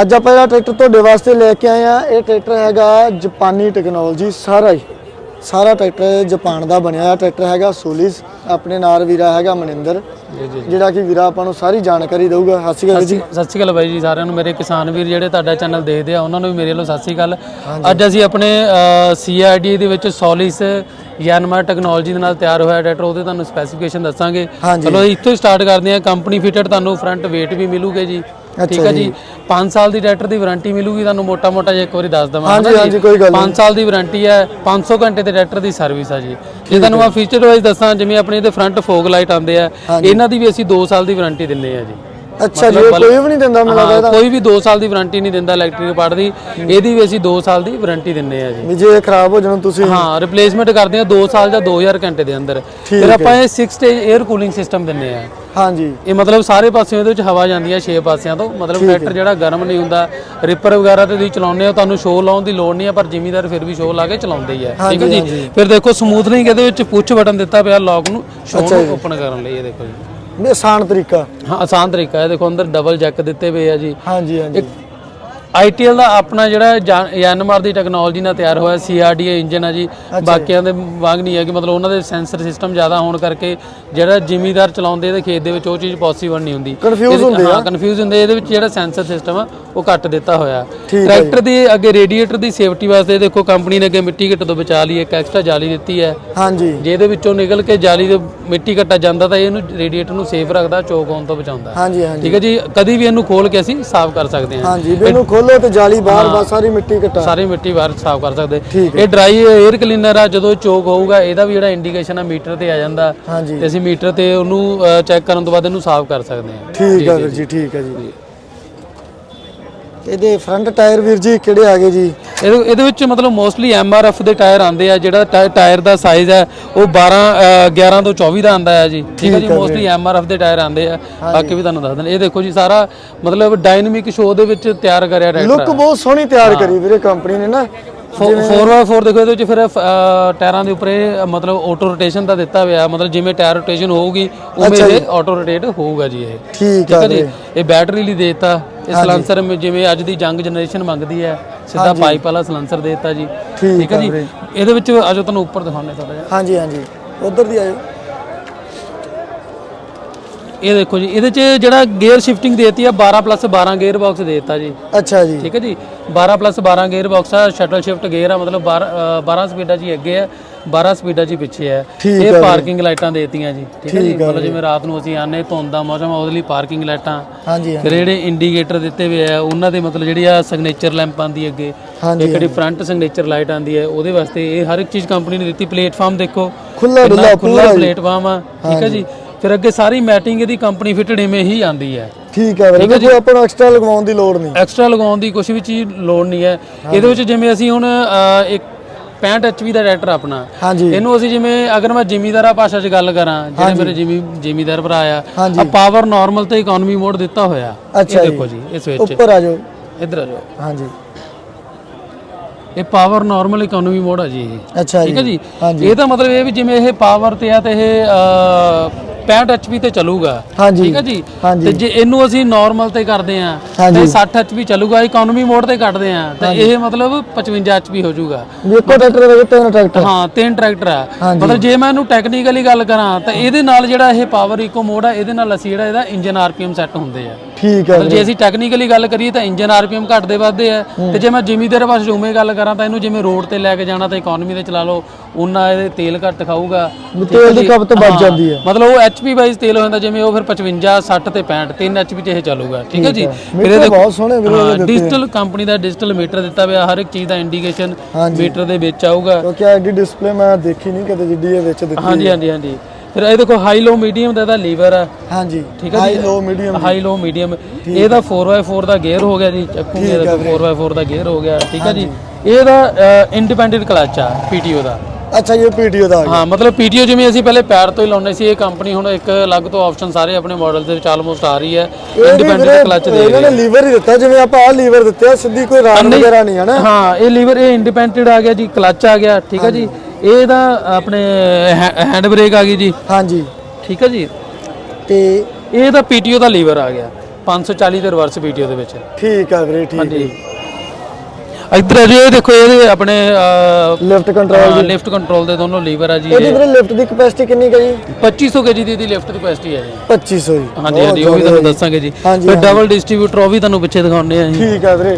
ਅੱਜ ਆਪਾਂ ਜਿਹੜਾ ਟਰੈਕਟਰ ਤੁਹਾਡੇ ਵਾਸਤੇ ਲੈ ਕੇ ਆਏ ਆ ਇਹ ਟਰੈਕਟਰ ਹੈਗਾ ਜਾਪਾਨੀ ਟੈਕਨੋਲੋਜੀ ਸਾਰਾ ਹੀ। ਸਾਰਾ ਟਰੈਕਟਰ ਜਾਪਾਨ ਦਾ ਬਣਿਆ ਹੋਇਆ ਟਰੈਕਟਰ ਹੈਗਾ ਸੋਲਿਸ ਆਪਣੇ ਨਾਲ ਵੀਰਾ ਹੈਗਾ ਮਨਿੰਦਰ। ਜਿਹੜਾ ਕਿ ਵੀਰਾ ਆਪਾਂ ਨੂੰ ਸਾਰੀ ਜਾਣਕਾਰੀ ਦਊਗਾ। ਸਤਿ ਸ਼੍ਰੀ ਅਕਾਲ ਜੀ। ਸਤਿ ਸ਼੍ਰੀ ਅਕਾਲ ਬਾਈ ਜੀ ਸਾਰਿਆਂ ਨੂੰ ਮੇਰੇ ਕਿਸਾਨ ਵੀਰ ਜਿਹੜੇ ਤੁਹਾਡਾ ਚੈਨਲ ਦੇਖਦੇ ਆ ਉਹਨਾਂ ਨੂੰ ਵੀ ਮੇਰੇ ਵੱਲੋਂ ਸਤਿ ਸ਼੍ਰੀ ਅਕਾਲ। ਅੱਜ ਅਸੀਂ ਆਪਣੇ ਸੀਆਰਡੀ ਦੇ ਵਿੱਚ ਸੋਲਿਸ ਯਾਨਮਾ ਟੈਕਨੋਲੋਜੀ ਦੇ ਨਾਲ ਤਿਆਰ ਹੋਇਆ ਟਰੈਕਟਰ ਉਹਦੇ ਤੁਹਾਨੂੰ ਸਪੈਸੀਫਿਕੇਸ਼ਨ ਦੱਸਾਂਗੇ। ਚਲੋ ਇੱਥੋਂ ਹੀ ਸਟਾਰਟ ਕਰਦੇ ਹਾਂ ਕੰਪਨੀ ਫਿਟਡ ਤੁਹਾਨੂੰ ਫਰੰਟ weight ਵੀ ਮਿਲੂਗੇ ਜੀ। ਠੀਕ ਹੈ ਜੀ। 5 ਸਾਲ ਦੀ ਟਰੈਕਟਰ ਦੀ ਵਾਰੰਟੀ ਮਿਲੂਗੀ ਤੁਹਾਨੂੰ ਮੋਟਾ ਮੋਟਾ ਜਿਹਾ ਇੱਕ ਵਾਰੀ ਦੱਸ ਦਵਾਂ ਹਾਂਜੀ, ਹਾਂਜੀ, ਕੋਈ ਗੱਲ ਨਹੀਂ। 5 ਸਾਲ ਦੀ ਵਾਰੰਟੀ ਹੈ 500 ਘੰਟੇ ਤੇ ਟਰੈਕਟਰ ਦੀ ਸਰਵਿਸ ਆ ਜੀ। ਜੇ ਤੁਹਾਨੂੰ ਆ ਫੀਚਰ ਵਾਈਜ਼ ਦੱਸਾਂ ਜਿਵੇਂ ਆਪਣੇ ਇਹਦੇ ਫਰੰਟ ਫੋਗ ਲਾਈਟ ਆਉਂਦੇ ਆ ਇਹਨਾਂ ਦੀ ਵੀ ਅਸੀਂ 2 ਸਾਲ ਦੀ ਵਾਰੰਟੀ ਦਿੰਨੇ ਆ ਜੀ। ਅੱਛਾ ਜੀ ਕੋਈ ਵੀ ਨਹੀਂ ਦਿੰਦਾ ਮੈਨੂੰ ਲੱਗਦਾ। ਕੋਈ ਵੀ 2 ਸਾਲ ਦੀ ਵਾਰੰਟੀ ਨਹੀਂ ਦਿੰਦਾ ਇਲੈਕਟ੍ਰਿਕ ਪਾਰਟ ਦੀ। ਇਹਦੀ ਵੀ ਅਸੀਂ 2 ਸਾਲ ਦੀ ਵਾਰੰਟੀ ਦਿੰਨੇ ਆ ਜੀ। ਵੀ ਜੇ ਖਰਾਬ ਹੋ ਜਾਣ ਤੁਸੀਂ ਹਾਂ ਰਿਪਲੇਸਮੈਂਟ ਕਰਦੇ ਆ 2 ਸਾਲ ਜਾਂ 2000 ਘੰਟੇ ਦੇ ਅੰਦਰ। ਫਿਰ ਆਪਾਂ ਇਹ 6 ਸਟੇਜ 에ਅਰ ਕੂਲਿੰਗ ਸਿਸਟਮ ਦਿੰਨੇ ਆ। ਹਾਂਜੀ। ਇਹ ਮਤਲਬ ਸਾਰੇ ਪਾਸਿਆਂ ਇਹਦੇ ਵਿੱਚ ਹਵਾ ਜਾਂਦੀ ਹੈ 6 ਪਾਸਿਆਂ ਤੋਂ। ਮਤਲਬ ਟਰੈਕਟਰ ਜਿਹੜਾ ਗਰਮ ਨਹੀਂ ਹੁੰਦਾ ਰਿਪਰ ਵਗੈਰਾ ਤੇ ਤੁਸੀਂ ਚਲਾਉਂਦੇ ਹੋ ਤੁਹਾਨੂੰ ਸ਼ੋਅ ਲਾਉਣ ਦੀ ਲੋੜ ਨਹੀਂ ਹੈ ਪਰ ਜ਼ਿਮੀਦਾਰ ਫਿਰ ਵੀ ਸ਼ੋਅ ਲਾ ਕੇ ਚਲਾਉਂਦੇ ਹੀ ਹੈ। ਠੀਕ ਹੈ ਜੀ? ਫਿਰ ਦੇਖੋ ਸਮੂਥਨਿੰਗ ਇਹਦੇ ਵਿੱਚ ਪੁੱਛ ਬਟਨ ਦਿੱਤਾ ਪਿਆ ਲੌਕ ਨੂੰ ਸ਼ੋਅ ਨੂੰ ਓਪਨ ਕਰਨ ਲਈ ਇਹ ਦੇਖੋ ਜੀ। ਇਹ ਆਸਾਨ ਤਰੀਕਾ। ਹਾਂ ਆਸਾਨ ਤਰੀਕਾ ਹੈ। ਦੇਖੋ ਅੰਦਰ ਡਬਲ ਜੈਕ ਦਿੱਤੇ ਪਏ ਆ ਜੀ। ਹਾਂਜੀ ਹਾਂਜੀ। ਆਈਟੀਐਲ ਦਾ ਆਪਣਾ ਜਿਹੜਾ ਐਨਐਮਆਰ ਦੀ ਟੈਕਨੋਲੋਜੀ ਨਾਲ ਤਿਆਰ ਹੋਇਆ ਸੀਆਰਡੀਏ ਇੰਜਨ ਆ ਜੀ। ਬਾਕੀਆਂ ਦੇ ਵਾਂਗ ਨਹੀਂ ਹੈ ਕਿ ਮਤਲਬ ਉਹਨਾਂ ਦੇ ਸੈਂਸਰ ਸਿਸਟਮ ਜ਼ਿਆਦਾ ਹੋਣ ਕਰਕੇ ਜਿਹੜਾ ਜ਼ਿਮੀਦਾਰ ਚਲਾਉਂਦੇ ਇਹਦੇ ਖੇਤ ਦੇ ਵਿੱਚ ਉਹ ਚੀਜ਼ ਪੋਸੀਬਲ ਨਹੀਂ ਹੁੰਦੀ। ਇਹਦੇ- ਹੁੰਦੇ ਹਾਂ ਕਨਫਿਊਜ਼ ਹੁੰਦੇ ਇਹਦੇ ਵਿੱਚ ਜਿਹੜਾ ਸੈਂਸਰ ਸਿਸਟਮ ਆ ਉਹ ਕੱਟ ਦਿੱਤਾ ਹੋਇਆ। ਟਰੈਕਟਰ ਦੀ ਅੱਗੇ ਰੇਡੀਏਟਰ ਦੀ ਸੇਫਟੀ ਵਾਸਤੇ ਦੇਖੋ ਕੰਪਨੀ ਨੇ ਅੱਗੇ ਮਿੱਟੀ ਘੱਟ ਤੋਂ ਬਚਾ ਲਈ ਇੱਕ ਐਕਸਟਰਾ ਜਾਲੀ ਦਿੱਤੀ ਹੈ। ਹਾਂਜੀ। ਜੇ ਇਹਦੇ ਵਿੱਚੋਂ ਨਿਕਲ ਕੇ ਜਾਲੀ ਦੇ ਮਿੱਟੀ ਘੱਟਾ ਜਾਂਦਾ ਤਾਂ ਇਹਨੂੰ ਰੇਡੀਏਟਰ ਨੂੰ ਸੇਫ ਰੱਖਦਾ ਚੋਕ ਹੋਣ ਤੋਂ ਬਚਾਉਂਦਾ। ਹਾਂਜੀ ਹਾਂਜੀ। ਠੀਕ ਹੈ ਜੀ ਕਦੀ ਵੀ ਇਹਨੂੰ ਖੋਲ ਕੇ ਅਸੀਂ ਸਾਫ਼ ਕਰ ਸਕਦੇ ਹਾਂ। ਹਾਂਜੀ ਇਹਨੂੰ ਖੋਲੋ ਤੇ ਜਾਲੀ ਬਾਹਰ ਬਸ ਸਾਰੀ ਮਿੱਟੀ ਘਟਾ। ਸਾਰੀ ਮਿੱਟੀ ਬਾਹਰ ਸਾਫ਼ ਕਰ ਸਕਦੇ। ਇਹ ਡਰਾਈ 에ਅਰ ਕਲੀਨਰ ਆ ਜਦੋਂ ਚੋਕ ਹੋਊਗਾ ਇਹਦਾ ਵੀ ਜਿਹੜਾ ਇੰਡੀਕੇਸ਼ਨ ਆ ਮੀਟਰ ਤੇ ਆ ਜਾਂਦਾ। ਤੇ ਅਸੀਂ ਮੀਟਰ ਤੇ ਉਹਨੂੰ ਚੈੱਕ ਕਰਨ ਤੋਂ ਬਾਅਦ ਇਹਨੂੰ ਸਾਫ਼ ਕਰ ਸਕਦੇ ਹਾਂ। ਠੀਕ ਹੈ ਜੀ। ਠੀਕ ਹੈ ਜੀ। ਇਹਦੇ ਫਰੰਟ ਟਾਇਰ ਵੀਰ ਜੀ ਕਿਹੜੇ ਆ ਗਏ ਜੀ? ਇਹਦੇ ਇਹਦੇ ਵਿੱਚ ਮਤਲਬ ਮੋਸਟਲੀ ਐਮਆਰਐਫ ਦੇ ਟਾਇਰ ਆਉਂਦੇ ਆ ਜਿਹੜਾ ਟਾਇਰ ਦਾ ਸਾਈਜ਼ ਹੈ ਉਹ 12 ਅ, 11 ਤੋਂ 24 ਦਾ ਆਂਦਾ ਹੈ ਜੀ। ਠੀਕ ਹੈ ਜੀ ਮੋਸਟਲੀ ਐਮਆਰਐਫ ਦੇ ਟਾਇਰ ਆਉਂਦੇ ਆ। ਬਾਕੀ ਵੀ ਤੁਹਾਨੂੰ ਦੱਸ ਦਿੰਦੇ ਇਹ ਦੇਖੋ ਜੀ ਸਾਰਾ ਮਤਲਬ ਡਾਇਨਾਮਿਕ ਸ਼ੋਅ ਦੇ ਵਿੱਚ ਤਿਆਰ ਕਰਿਆ ਟਰੈਕਟਰ ਲੁੱਕ ਬਹੁਤ ਸੋਹਣੀ ਤਿਆਰ ਕਰੀ ਵੀਰੇ ਕੰਪਨੀ ਨੇ ਨਾ। 4x4 ਦੇਖੋ ਇਹਦੇ ਵਿੱਚ ਫਿਰ ਅ, ਟਾਇਰਾਂ ਦੇ ਉੱਪਰ ਇਹ ਮਤਲਬ ਆਟੋ ਰੋਟੇਸ਼ਨ ਦਾ ਦਿੱਤਾ ਹੋਇਆ ਮਤਲਬ ਜਿਵੇਂ ਟਾਇਰ ਰੋਟੇਸ਼ਨ ਹੋਊਗੀ ਉਵੇਂ ਇਹ ਆਟੋ ਰੋਟੇਟ ਹੋਊਗਾ ਜੀ ਇਹ। ਠੀਕ ਆ ਹੈ ਜੀ? ਇਹ ਬੈਟਰੀ ਲਈ ਦੇਤਾ ਇਹ ਸਲੈਂਸਰ ਜਿਵੇਂ ਅੱਜ ਦੀ ਜੰਗ ਜਨਰੇਸ਼ਨ ਮੰਗਦੀ ਹੈ ਸਿੱਧਾ ਪਾਈਪ ਵਾਲਾ ਸਲੈਂਸਰ ਦੇਤਾ ਜੀ। ਠੀਕ ਹੈ ਜੀ? ਇਹਦੇ ਵਿੱਚ ਆਜੋ ਤੁਹਾਨੂੰ ਉੱਪਰ ਦਿਖਾਉਂਦੇ ਥੋੜਾ ਜਿਹਾ। ਹਾਂਜੀ ਹਾਂਜੀ। ਉਧਰ ਦੀ ਆਇਓ ਇਹ ਦੇਖੋ ਜੀ ਇਹਦੇ 'ਚ ਜਿਹੜਾ ਗੇਅਰ ਸ਼ਿਫਟਿੰਗ ਦੇਤੀ ਆ 12 ਪਲੱਸ 12 ਗੇਅਰ ਬਾਕਸ ਦੇਤਾ ਜੀ। ਅੱਛਾ ਜੀ। ਠੀਕ ਹੈ ਜੀ? 12 ਪਲੱਸ 12 ਗੇਅਰ ਬਾਕਸ ਆ ਸ਼ਟਲ ਸ਼ਿਫਟ ਗੇਅਰ ਆ ਮਤਲਬ 12 ਅ, 12 ਸਪੀਡਾਂ ਹੀ ਅੱਗੇ ਹੈ 12 ਸਪੀਡਾਂ ਹੀ ਪਿੱਛੇ ਠੀਕ ਇਹ ਪਾਰਕਿੰਗ ਲਾਈਟਾਂ ਦੇਤੀਆਂ ਜੀ। ਠੀਕ ਹੈ ਜੀ? ਆ ਮਤਲਬ ਜਿਵੇਂ ਰਾਤ ਨੂੰ ਅਸੀਂ ਆਨੇ ਧੁੰਦ ਦਾ ਮੌਸਮ ਆ, ਉਹਦੇ ਲਈ ਪਾਰਕਿੰਗ ਲਾਈਟਾਂ ਹਾਂਜੀ ਫਿਰ ਜਿਹੜੇ ਇੰਡੀਕੇਟਰ ਦਿੱਤੇ ਹੋਏ ਆ ਉਹਨਾਂ ਦੇ ਮਤਲਬ ਜਿਹੜੀ ਆ ਸਿਗਨੇਚਰ ਲੈਂਪ ਆਂਦੀ ਅੱਗੇ। ਹਾਂਜੀ ਇੱਕ ਜਿਹੜੀ ਫਰੰਟ ਸਿਗਨੇਚਰ ਲਾਈਟ ਆਂਦੀ ਹੈ ਉਹਦੇ ਵਾਸਤੇ ਇਹ ਹਰ ਇੱਕ ਚੀਜ਼ ਕੰਪਨੀ ਨੇ ਦਿੱਤੀ ਪਲੇਟਫਾਰਮ ਦੇਖੋ। ਖੁੱਲਾ ਡੁੱਲਾ ਖੁੱਲਾ ਪਲੇਟਫਾਰਮ ਆ। ਠੀਕ ਹੈ ਜੀ? ਫਿਰ ਅੱਗੇ ਸਾਰੀ ਮੈਟਿੰਗ ਇਹਦੀ ਕੰਪਨੀ ਫਿਟਡ ਇਵੇਂ ਹੀ ਆਂਦੀ ਹੈ। ਠੀਕ ਹੈ ਵੀਰੇ ਕੋਈ ਆਪਾਂ ਨੂੰ ਐਕਸਟਰਾ ਲਗਵਾਉਣ ਦੀ ਲੋੜ ਨਹੀਂ। ਐਕਸਟਰਾ ਲਗਾਉਣ ਦੀ ਕੁਝ ਵੀ ਚੀਜ਼ ਲੋੜ ਨਹੀਂ ਹੈ। ਇਹਦੇ ਵਿੱਚ ਜਿਵੇਂ ਅਸੀਂ ਹੁਣ ਅ, ਇੱਕ 65 ਐਚਪੀ ਦਾ ਟਰੈਕਟਰ ਆਪਣਾ। ਹਾਂਜੀ। ਇਹਨੂੰ ਅਸੀਂ ਜਿਵੇਂ ਅਗਰ ਮੈਂ ਜ਼ਿਮੀਦਾਰਾ ਭਾਸ਼ਾ 'ਚ ਗੱਲ ਕਰਾਂ ਜਿਹੜੇ ਮੇਰੇ ਜ਼ਿਮੀ ਜ਼ਿਮੀਦਾਰ ਭਰਾ ਆ ਹਾਂਜੀ। ਆ ਪਾਵਰ ਨਾਰਮਲ ਤੇ ਇਕਨੋਮੀ ਮੋਡ ਦਿੱਤਾ ਹੋਇਆ। ਅੱਛਾ ਇਹ ਜੀ। ਦੇਖੋ ਜੀ ਇਹ ਸਵਿਚ ਉੱਪਰ ਆ ਜਾਓ। ਇੱਧਰ ਆ ਜਾਓ। ਹਾਂਜੀ। ਇਹ ਪਾਵਰ ਨਾਰਮਲ ਇਕਨੋਮੀ ਮੋਡ ਆ ਜੀ ਇਹ। ਅੱਛਾ ਠੀਕ ਹੈ ਜੀ। ਜੀ? ਹਾਂਜੀ। ਇਹ ਤਾਂ ਮਤਲਬ ਇਹ ਵੀ ਜਿਵੇਂ ਇਹ ਪਾਵਰ ਤੇ ਆ ਤੇ ਇਹ 65 ਐਚਪੀ ਤੇ ਚੱਲੂਗਾ। ਹਾਂਜੀ। ਠੀਕ ਹੈ ਜੀ? ਹਾਂਜੀ। ਤੇ ਜੇ ਇਹਨੂੰ ਅਸੀਂ ਨਾਰਮਲ ਤੇ ਕਰਦੇ ਆ ਹਾਂਜੀ। ਤੇ 60 ਐਚਪੀ ਚੱਲੂਗਾ ਇਕਨੋਮੀ ਮੋਡ ਤੇ ਕੱਢਦੇ ਆ ਤਾਂ ਇਹ ਮਤਲਬ 55 ਐਚਪੀ ਹੋ ਜਾਊਗਾ। ਵੇਖੋ ਟਰੈਕਟਰ ਦੇ ਤਿੰਨ ਟਰੈਕਟਰ ਹਾਂ ਤਿੰਨ ਟਰੈਕਟਰ ਆ। ਹਾਂਜੀ। ਮਤਲਬ ਜੇ ਮੈਂ ਇਹਨੂੰ ਟੈਕਨੀਕਲੀ ਗੱਲ ਕਰਾਂ ਤਾਂ ਇਹਦੇ ਨਾਲ ਜਿਹੜਾ ਇਹ ਪਾਵਰ ਇਕੋ ਮੋਡ ਆ ਇਹਦੇ ਨਾਲ ਅਸੀਂ ਜਿਹੜਾ ਇਹਦਾ ਇੰਜਨ ਆਰਪੀਐਮ ਸੈੱਟ ਹੁੰਦੇ ਆ। ਠੀਕ ਹੈ ਮਤਲਬ ਜੇ ਅਸੀਂ ਟੈਕਨੀਕਲੀ ਗੱਲ ਕਰੀਏ ਤਾਂ ਇੰਜਨ ਆਰਪੀਐਮ ਘਟਦੇ ਵੱਧਦੇ ਆ। ਤੇ ਜੇ ਮੈਂ ਜ਼ਿਮੀਦਾਰ ਪਾਸ ਉਵੇਂ ਗੱਲ ਕਰਾਂ ਤਾਂ ਇਹਨੂੰ ਜਿਵੇਂ ਰੋਡ ਤੇ ਲੈ ਕੇ ਜਾਣਾ ਤਾਂ ਇਕਨੋਮੀ ਤੇ ਚਲਾ ਲਓ। ਉਹਨਾਂ ਇਹਦੇ ਤੇਲ ਘੱਟ ਖਾਊਗਾ। ਤੇਲ ਦੀ ਖਪਤ ਬਚ ਜਾਂਦੀ ਹੈ ਮਤਲਬ ਉਹ ਐਚਪੀ ਵਾਈਜ਼ ਤੇਲ ਹੋ ਜਾਂਦਾ ਜਿਵੇਂ ਉਹ ਫਿਰ 55 60 ਤੇ 65 ਤਿੰਨ ਐਚਪੀ ਚ ਇਹ ਚੱਲੂਗਾ। ਠੀਕ ਹੈ ਜੀ? ਫਿਰ ਮੀਟਰ ਬਹੁਤ ਸੋਹਣੇ ਵੀਰੇ ਡਿਜੀਟਲ ਕੰਪਨੀ ਦਾ ਡਿਜੀਟਲ ਮੀਟਰ ਦਿੱਤਾ ਹੋਇਆ ਹਰ ਇੱਕ ਚੀਜ਼ ਦਾ ਇੰਡੀਕੇਸ਼ਨ। ਮੀਟਰ ਦੇ ਵਿੱਚ ਆਊਗਾ। ਕਿਉਂਕਿ ਐਡੀ ਡਿਸਪਲੇ ਮੈਂ ਦੇਖੀ ਨਹੀਂ ਕਦੇ ਜਿੱਡੀ ਇਹ ਵਿੱਚ ਦਿੱਤੀ ਹਾਂਜੀ ਹਾਂਜੀ ਹਾਂਜੀ। ਫਿਰ ਇਹ ਦੇਖੋ ਹਾਈ ਲੋ ਮੀਡੀਅਮ ਦਾ ਇਹਦਾ ਲੀਵਰ ਆ। ਹਾਂਜੀ। ਠੀਕ ਹੈ high low medium high low medium ਇਹਦਾ 4x4 ਦਾ ਗੇਅਰ ਹੋ ਗਿਆ ਜੀ ਚੱਕੂਗੇ ਇਹਦਾ 4x4 ਦਾ ਗੇਅਰ ਹੋ ਗਿਆ। ਠੀਕ ਹੈ ਜੀ? ਇਹਦਾ ਇੰਡੀਪੈਂਡੈਂਟ ਕਲਚ ਆ ਪੀਟੀਓ ਦਾ। ਅੱਛਾ ਇਹ ਪੀਡੀਓ ਦਾ ਆ ਗਿਆ। ਹਾਂ ਮਤਲਬ ਪੀਟੀਓ ਜਿਵੇਂ ਅਸੀਂ ਪਹਿਲੇ ਪੈਰ ਤੋਂ ਹੀ ਲਾਉਂਦੇ ਸੀ ਇਹ ਕੰਪਨੀ ਹੁਣ ਇੱਕ ਅਲੱਗ ਤੋਂ ਆਪਸ਼ਨ ਸਾਰੇ ਆਪਣੇ ਮਾਡਲ ਦੇ ਵਿੱਚ ਆਲਮੋਸਟ ਆ ਰਹੀ ਹੈ ਇੰਡੀਪੈਂਡੈਂਟ ਕਲਚ ਦੇ ਇਹਨਾਂ ਨੇ ਲੀਵਰ ਹੀ ਦਿੱਤਾ ਜਿਵੇਂ ਆਪਾਂ ਆ ਲੀਵਰ ਦਿੱਤੇ ਆ ਸਿੱਧੀ ਕੋਈ ਰਾਡ ਵਗੈਰਾ ਨਹੀਂ ਹੈ ਨਾ। ਹਾਂ ਇਹ ਲੀਵਰ ਇਹ ਇੰਡੀਪੈਂਡੈਂਟ ਆ ਗਿਆ ਜੀ ਕਲਚ ਆ ਗਿਆ ਠੀਕ ਹੈ ਜੀ। ਇਹਦਾ ਆਪਣੇ ਹੈਂਡ ਬ੍ਰੇਕ ਆ ਗਈ ਜੀ। ਹਾਂਜੀ। ਠੀਕ ਹੈ ਜੀ। ਤੇ ਇਹ ਤਾਂ ਪੀਟੀਓ ਦਾ ਲੀਵਰ ਆ ਗਿਆ 540 ਦੇ ਰਿਵਰਸ ਵੀਡੀਓ ਦੇ ਵਿੱਚ। ਠੀਕ ਆ ਵੀਰੇ ਠੀਕ ਹਾਂਜੀ। ਇੱਧਰ ਆ ਜੀ ਇਹ ਦੇਖੋ ਇਹਦੇ ਆਪਣੇ ਲਿਫਟ ਕੰਟਰੋਲ ਲਿਫਟ ਕੰਟਰੋਲ ਦੇ ਦੋਨੋਂ ਲੀਵਰ ਆ ਜੀ ਇਹਦੀ ਇਹ। ਵੀਰੇ ਲਿਫਟ ਦੀ ਕਪੈਸਿਟੀ ਕਿੰਨੀ ਹੈ ਜੀ? 2500 ਕੇਜੀ ਦੀ ਇਹਦੀ ਲਿਫਟ ਦੀ ਕਪੈਸਿਟੀ ਹੈ ਜੀ 2500 ਜੀ। ਹਾਂਜੀ ਹਾਂਜੀ ਉਹ ਵੀ ਤੁਹਾਨੂੰ ਦੱਸਾਂਗੇ ਜੀ। ਫਿਰ ਡਬਲ ਡਿਸਟ੍ਰੀਬਿਊਟਰ ਉਹ ਵੀ ਤੁਹਾਨੂੰ ਪਿੱਛੇ ਦਿਖਾਉਂਦੇ ਆ ਜੀ। ਠੀਕ ਆ ਵੀਰੇ।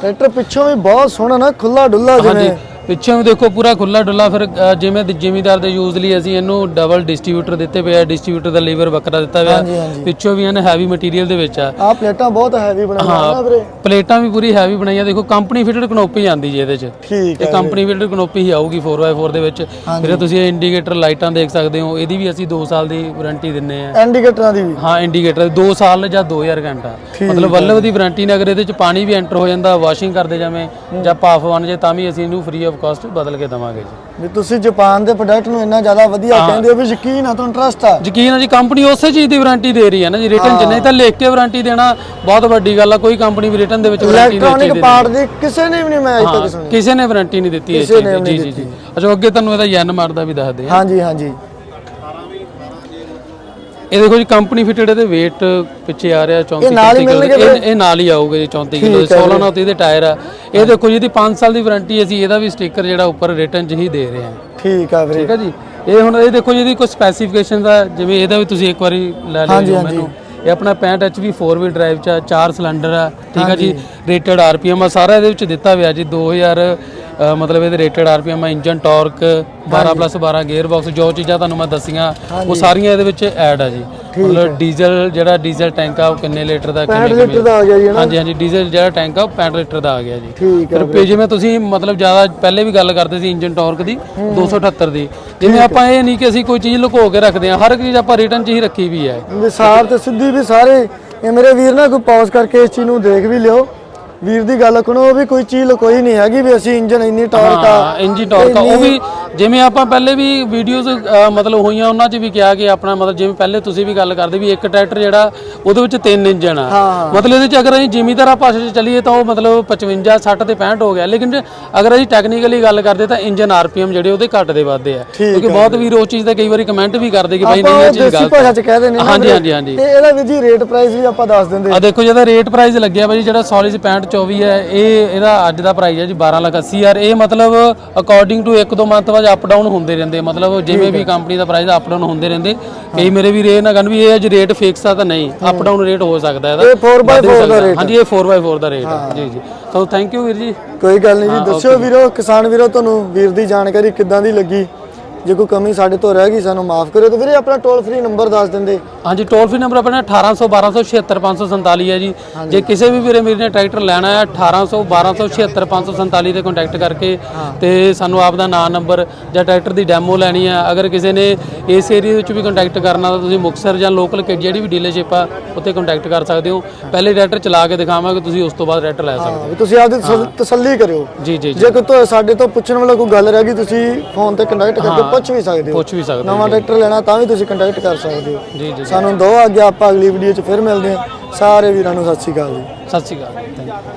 ਟਰੈਕਟਰ ਪਿੱਛੋਂ ਵੀ ਬਹੁਤ ਸੋਹਣਾ ਨਾ ਖੁੱਲਾ ਡੁੱਲਾ ਜਿਵੇਂ ਪਿੱਛੋਂ ਵੀ ਦੇਖੋ ਪੂਰਾ ਖੁੱਲਾ ਡੁੱਲਾ ਫਿਰ ਅ, ਜਿਵੇਂ ਦੀ ਜ਼ਿਮੀਦਾਰ ਦੇ ਯੂਜ਼ ਲਈ ਅਸੀਂ ਇਹਨੂੰ ਡਬਲ ਡਿਸਟ੍ਰੀਬਿਊਟਰ ਦਿੱਤੇ ਪਏ ਆ। ਡਿਸਟ੍ਰੀਬਿਊਟਰ ਦਾ ਲੀਵਰ ਵੱਖਰਾ ਦਿੱਤਾ ਹੋਇਆ। ਹਾਂਜੀ ਪਿੱਛੋਂ ਵੀ ਇਹਨੇ ਹੈਵੀ ਮਟੀਰੀਅਲ ਦੇ ਵਿੱਚ ਆ। ਆ ਪਲੇਟਾਂ ਬਹੁਤ ਹੈਵੀ ਬਣਾਈਆਂ ਨਾ ਵੀਰੇ। ਪਲੇਟਾਂ ਵੀ ਪੂਰੀ ਹੈਵੀ ਬਣਾਈਆਂ। ਦੇਖੋ ਕੰਪਨੀ ਫਿਟਡ ਕਨੋਪੀ ਆਂਦੀ ਜੀ ਇਹਦੇ 'ਚ। ਠੀਕ ਇਹ ਹੈ ਕੰਪਨੀ ਫਿਟਡ ਕਨੋਪੀ ਹੀ ਆਊਗੀ 4x4 ਦੇ ਵਿੱਚ। ਫਿਰ ਤੁਸੀਂ ਇਹ ਇੰਡੀਕੇਟਰ ਲਾਈਟਾਂ ਦੇਖ ਸਕਦੇ ਹੋ। ਇਹਦੀ ਵੀ ਅਸੀਂ 2 ਸਾਲ ਦੀ ਵਾਰੰਟੀ ਦਿੰਨੇ ਆ। ਇੰਡੀਕੇਟਰਾਂ ਦੀ ਵੀ। ਹਾਂ ਇੰਡੀਕੇਟਰ 2 ਸਾਲ ਜਾਂ 2000 ਘੰਟਾ। ਮਤਲਬ ਵੱਲਭ ਦੀ ਵਾਰੰਟੀ ਨਾਲ ਅਗਰ ਇਹਦੇ ਚ ਪਾਣੀ ਵੀ ਐਂਟਰ ਹੋ ਜਾਂਦਾ ਵਾਸ਼ਿੰਗ ਕਰਦੇ ਜਾਵੇਂ ਜਾਂ ਭਾਫ ਬਣ ਜੇ ਤਾਂ ਵੀ ਅਸੀਂ ਇਹਨੂੰ ਫ੍ਰੀ ਆਫ ਕਾਸਟ ਬਦਲ ਕੇ ਦਵਾਂਗੇ ਜੀ। ਵੀ ਤੁਸੀਂ ਜਾਪਾਨ ਦੇ ਪ੍ਰੋਡਕਟ ਨੂੰ ਇੰਨਾ ਜ਼ਿਆਦਾ ਵਧੀਆ ਕਹਿੰਦੇ ਹੋ ਵੀ ਯਕੀਨ ਆ ਤੁਹਾਨੂੰ ਟਰਸਟ ਆ। ਯਕੀਨ ਹੈ ਜੀ ਕੰਪਨੀ ਉਸੇ ਚੀਜ਼ ਦੀ ਵਾਰੰਟੀ ਦੇ ਰਹੀ ਹੈ ਨਾ ਜੀ ਰਿਟਰਨ ਚ। ਨਹੀਂ ਤਾਂ ਲਿਖ ਕੇ ਵਾਰੰਟੀ ਦੇਣਾ ਬਹੁਤ ਵੱਡੀ ਗੱਲ ਆ ਕੋਈ ਕੰਪਨੀ ਵੀ ਰਿਟਰਨ ਦੇ ਵਿੱਚ ਵਾਰੰਟੀ ਨਹੀਂ ਇਲੈਕਟ੍ਰੋਨਿਕ ਪਾਰਟ ਦੀ ਕਿਸੇ ਨੇ ਵੀ ਨਹੀਂ ਮੈਂ ਅਜੇ ਤੱਕ ਸੁਣੀ। ਕਿਸੇ ਨੇ ਵਾਰੰਟੀ ਨਹੀਂ ਦਿੱਤੀ ਇਸ ਚੀਜ਼ ਦੀ। ਜੀ ਜੀ ਜੀ। ਅੱਛਾ ਅੱਗੇ ਤੁਹਾਨੂੰ ਇਹਦਾ ਯੈਨ ਮਾਰਦਾ ਵੀ ਦੱਸਦੇ ਆ ਹਾਂਜੀ ਹਾਂਜੀ। ਇਹ ਦੇਖੋ ਜੀ ਕੰਪਨੀ ਫਿਟਡ ਇਹਦੇ weight ਪਿੱਛੇ ਆ ਰਿਹਾ 34 ਨਾਲ ਹੀ 35 ਕਿਲੋ ਇਹ ਨਾਲ ਹੀ ਆਊਗਾ ਜੀ 34 ਕਿਲੋ। 16 ਨਾਲ ਇਹਦੇ ਟਾਇਰ ਆ। ਇਹ ਦੇਖੋ ਜੀ ਇਹਦੀ 5 ਸਾਲ ਦੀ ਵਾਰੰਟੀ ਅਸੀਂ ਇਹਦਾ ਵੀ ਸਟicker ਜਿਹੜਾ ਉੱਪਰ ਰਿਟਰਨ 'ਚ ਹੀ ਦੇ ਰਹੇ ਹਾਂ ਠੀਕ ਆ ਵੀਰੇ। ਠੀਕ ਹੈ ਜੀ? ਇਹ ਹੁਣ ਇਹ ਦੇਖੋ ਜੀ ਇਹਦੀ ਕੋਈ ਸਪੈਸੀਫਿਕੇਸ਼ਨ ਦਾ ਜਿਵੇਂ ਇਹਦਾ ਵੀ ਤੁਸੀਂ ਇੱਕ ਵਾਰੀ ਲੈ ਲਿਓ ਜੀ ਮੈਨੂੰ। ਇਹ ਆਪਣਾ 65 HP 4 ਵੀਲ ਡਰਾਈਵ ਚ ਆ 4 ਸਿਲੰਡਰ ਆ। ਠੀਕ ਹੈ ਜੀ? ਰੇਟਡ ਆਰਪੀਐਮ ਆ ਸਾਰਾ ਇਹਦੇ ਵਿੱਚ ਦਿੱਤਾ ਹੋਇਆ ਜੀ 2000 ਅ, ਮਤਲਬ ਇਹਦੇ ਰੇਟਡ ਆਰਪੀਐਮ ਆ ਇੰਜਨ ਟਾਰਕ 12 12 ਗੇਅਰ ਬਾਕਸ ਜੋ ਚੀਜ਼ਾਂ ਤੁਹਾਨੂੰ ਮੈਂ ਦੱਸੀਆਂ ਉਹ ਸਾਰੀਆਂ ਇਹਦੇ ਵਿੱਚ ਐਡ ਆ ਜੀ। ਮਤਲਬ ਡੀਜ਼ਲ ਜਿਹੜਾ ਡੀਜ਼ਲ ਟੈਂਕ ਆ ਉਹ ਕਿੰਨੇ ਲੀਟਰ ਦਾ ਕਿੰਨੇ 65 ਲੀਟਰ ਦਾ ਆ ਗਿਆ ਜੀ ਨਾ? ਹਾਂਜੀ ਹਾਂਜੀ ਡੀਜ਼ਲ ਜਿਹੜਾ ਟੈਂਕ ਆ ਉਹ 65 ਲੀਟਰ ਦਾ ਆ ਗਿਆ ਜੀ। ਠੀਕ ਆ ਫਿਰ ਪੇ ਜਿਵੇਂ ਤੁਸੀਂ ਮਤਲਬ ਜ਼ਿਆਦਾ ਪਹਿਲੇ ਵੀ ਗੱਲ ਕਰਦੇ ਸੀ ਇੰਜਨ ਟਾਰਕ ਦੀ 278 ਦੀ ਜਿਵੇਂ ਆਪਾਂ ਇਹ ਨਹੀਂ ਕਿ ਅਸੀਂ ਕੋਈ ਚੀਜ਼ ਲੁਕੋ ਕੇ ਰੱਖਦੇ ਹਾਂ ਹਰ ਇੱਕ ਚੀਜ਼ ਆਪਾਂ ਰਿਟਰਨ 'ਚ ਹੀ ਰੱਖੀ ਵੀ ਹੈ। ਵੀ ਸਾਰ ਤੇ ਸਿੱਧੀ ਵੀ ਸਾਰੇ ਇਹ ਮੇਰੇ ਵੀਰ ਨਾ ਕੋਈ ਪੌਜ਼ ਕਰਕੇ ਇਸ ਚੀਜ਼ ਨੂੰ ਦੇਖ ਵੀ ਲਿਓ। ਵੀਰ ਦੀ ਗੱਲ ਖਣੋ ਵੀ ਕੋਈ ਚੀਜ਼ ਕੋਈ ਨਹੀਂ ਹੈਗੀ ਵੀ ਅਸੀਂ ਇੰਜਨ ਇੰਨੀ ਟਾਰਕ ਆ ਇੰਜੀ ਟਾਰਕ ਉਹ ਵੀ ਜਿਵੇਂ ਆਪਾਂ ਪਹਿਲੇ ਵੀ ਵੀਡੀਓਜ਼ ਮਤਲਬ ਹੋਈਆਂ ਉਹਨਾਂ 'ਚ ਵੀ ਕਿਹਾ ਕਿ ਆਪਣਾ ਮਤਲਬ ਜਿਵੇਂ ਪਹਿਲੇ ਤੁਸੀਂ ਵੀ ਗੱਲ ਕਰਦੇ ਵੀ ਇੱਕ ਟਰੈਕਟਰ ਜਿਹੜਾ ਉਹਦੇ ਵਿੱਚ ਤਿੰਨ ਇੰਜਨ ਆ। ਮਤਲਬ ਇਹਦੇ 'ਚ ਅਗਰ ਅਸੀਂ ਜ਼ਿਮੀਦਾਰਾ ਭਾਸ਼ਾ 'ਚ ਚੱਲੀਏ ਤਾਂ ਉਹ ਮਤਲਬ 55 60 ਤੇ 65 ਹੋ ਗਿਆ ਲੇਕਿਨ ਅਗਰ ਅਸੀਂ ਟੈਕਨੀਕਲੀ ਗੱਲ ਕਰਦੇ ਤਾਂ ਇੰਜਨ ਆਰਪੀਐਮ ਜਿਹੜੇ ਉਹਦੇ ਘੱਟ ਦੇ ਵੱਧਦੇ ਆ। ਕਿਉਂਕਿ ਬਹੁਤ ਵੀਰ ਉਸ ਚੀਜ਼ ਦਾ ਕਈ ਵਾਰੀ ਕਮੈਂਟ ਵੀ ਕਰਦੇ ਕਿ ਬਾਈ ਨਹੀਂ ਇਹ ਚੀਜ਼ ਗਲਤ ਹਾਂਜੀ ਹਾਂਜੀ ਹਾਂਜੀ। ਤੇ ਇਹਦਾ ਵੀ ਜੀ ਰੇਟ ਪ੍ਰਾਈਸ ਵੀ ਆਪਾਂ ਦੱਸ ਦਿੰਦੇ। ਆ ਦੇਖੋ ਜਿਹਦਾ ਰੇਟ ਪ੍ਰਾਈਸ ਲੱਗਿਆ ਬਾਈ ਜਿਹੜਾ 100 65 24 ਹੈ ਇਹ ਇਹਦਾ ਅੱਜ ਦਾ ਪ੍ਰਾਈਸ ਹੈ ਜੀ 12 ਲੱਖ 80 ਹਜ਼ਾਰ। ਇਹ ਮਤਲਬ ਅਕੋਰਡਿੰਗ ਟੂ ਇੱਕ ਦੋ ਮੰਥ ਬਾਅਦ ਅਪ ਡਾਊਨ ਹੁੰਦੇ ਰਹਿੰਦੇ ਮਤਲਬ ਜਿਵੇਂ ਵੀ ਕੰਪਨੀ ਦਾ ਪ੍ਰਾਈਸ ਅਪ ਡਾਊਨ ਹੁੰਦੇ ਰਹਿੰਦੇ। ਕਈ ਮੇਰੇ ਵੀ ਰੇ ਨਾ ਕਹਿਣ ਵੀ ਇਹ ਅੱਜ ਰੇਟ ਫਿਕਸ ਆ ਤਾਂ ਨਹੀਂ ਅਪ ਡਾਊਨ ਰੇਟ ਹੋ ਸਕਦਾ ਇਹਦਾ। ਇਹ 4x4 ਦਾ ਰੇਟ ਹਾਂਜੀ ਇਹ 4x4 ਦਾ ਰੇਟ ਹੈ। ਜੀ ਜੀ। ਸੋ ਥੈਂਕ ਯੂ ਵੀਰ ਜੀ। ਕੋਈ ਗੱਲ ਨਹੀਂ ਜੀ ਦੱਸਿਓ ਵੀਰੋ ਕਿਸਾਨ ਵੀਰੋ ਤੁਹਾਨੂੰ ਵੀਰ ਦੀ ਜਾਣਕਾਰੀ ਕਿੱਦਾਂ ਦੀ ਲੱਗੀ? ਜੇ ਕੋਈ ਕਮੀ ਸਾਡੇ ਤੋਂ ਰਹਿ ਗਈ ਸਾਨੂੰ ਮਾਫ ਕਰਿਓ ਤੇ ਵੀਰੇ ਆਪਣਾ ਟੋਲ ਫ੍ਰੀ ਨੰਬਰ ਦੱਸ ਦਿੰਦੇ। ਹਾਂਜੀ ਟੋਲ ਫ੍ਰੀ ਨੰਬਰ ਆਪਣਾ 1800 1200 76547 ਹੈ ਜੀ। ਜੇ ਕਿਸੇ ਵੀ ਵੀਰੇ ਮੇਰੇ ਨੇ ਟਰੈਕਟਰ ਲੈਣਾ ਹੈ 1800 1200 76547 ਤੇ ਕੰਟੈਕਟ ਕਰਕੇ ਤੇ ਸਾਨੂੰ ਆਪ ਦਾ ਨਾਮ ਨੰਬਰ ਜਾਂ ਟਰੈਕਟਰ ਦੀ ਡੈਮੋ ਲੈਣੀ ਹੈ। ਅਗਰ ਕਿਸੇ ਨੇ ਇਸ ਏਰੀਆ ਵਿੱਚ ਵੀ ਕੰਟੈਕਟ ਕਰਨਾ ਤਾਂ ਤੁਸੀਂ ਮੁਕਸਰ ਜਾਂ ਲੋਕਲ ਜਿਹੜੀ ਵੀ ਡੀਲਰਸ਼ਿਪ ਆ ਉੱਥੇ ਕੰਟੈਕਟ ਕਰ ਸਕਦੇ ਹੋ। ਪਹਿਲੇ ਟਰੈਕਟਰ ਚਲਾ ਕੇ ਦਿਖਾਵਾਂਗੇ ਤੁਸੀਂ ਉਸ ਤੋਂ ਬਾਅਦ ਟਰੈਕਟਰ ਲੈ ਸਕਦੇ ਹਾਂ, ਤੁਸੀਂ ਆਪਦੀ ਤਸ- ਤਸੱਲੀ ਕਰਿਓ। ਜੀ ਜੀ ਜੀ। ਕੋਈ ਸਾਡੇ ਤੋਂ ਪੁੱਛਣ ਵਾਲਾ ਕੋਈ ਗੱਲ ਰਹਿ ਗਈ ਤੁਸੀਂ ਫੋਨ ਤੇ ਕੰਟੈਕਟ ਕਰਕੇ ਪੁੱਛ ਵੀ ਸਕਦੇ ਹੋ। ਪੁੱਛ ਵੀ ਸਕਦੇ ਨਵਾਂ ਟਰੈਕਟਰ ਲੈਣਾ ਤਾਂ ਵੀ ਤੁਸੀਂ ਕੰਟੈਕਟ ਕਰ ਸਕਦੇ ਹੋ। ਜੀ ਜੀ ਸਾਨੂੰ ਦੋ ਅੱਗੇ ਆਪਾਂ ਅਗਲੀ ਵੀਡੀਓ 'ਚ ਫਿਰ ਮਿਲਦੇ ਹਾਂ। ਸਾਰੇ ਵੀਰਾਂ ਨੂੰ ਸਤਿ ਸ਼੍ਰੀ ਅਕਾਲ ਜੀ। ਸਤਿ ਸ਼੍ਰੀ ਅਕਾਲ ਥੈਂਕ ਯੂ